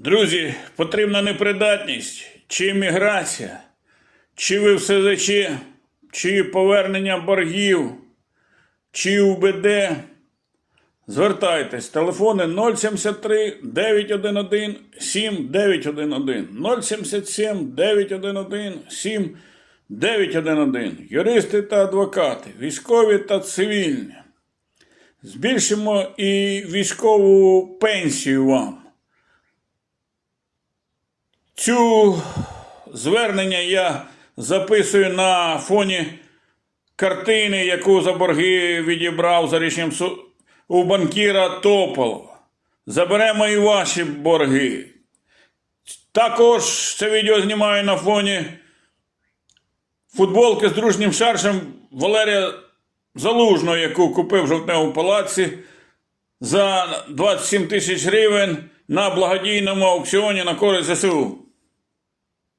Друзі, потрібна непридатність, чи імміграція, чи ви в СЗЧ, чи повернення боргів, чи УБД. Звертайтесь, телефони 073 911 7911 077 911 7911 юристи та адвокати, військові та цивільні. Збільшимо і військову пенсію вам. Цю звернення я записую на фоні картини, яку за борги відібрав за рішенням су- у банкіра Тополова. Заберемо і ваші борги. Також це відео знімаю на фоні футболки з дружнім шаршем Валерія Залужного, яку купив в жовтневому палаці за 27 тисяч гривень на благодійному аукціоні на користь ЗСУ.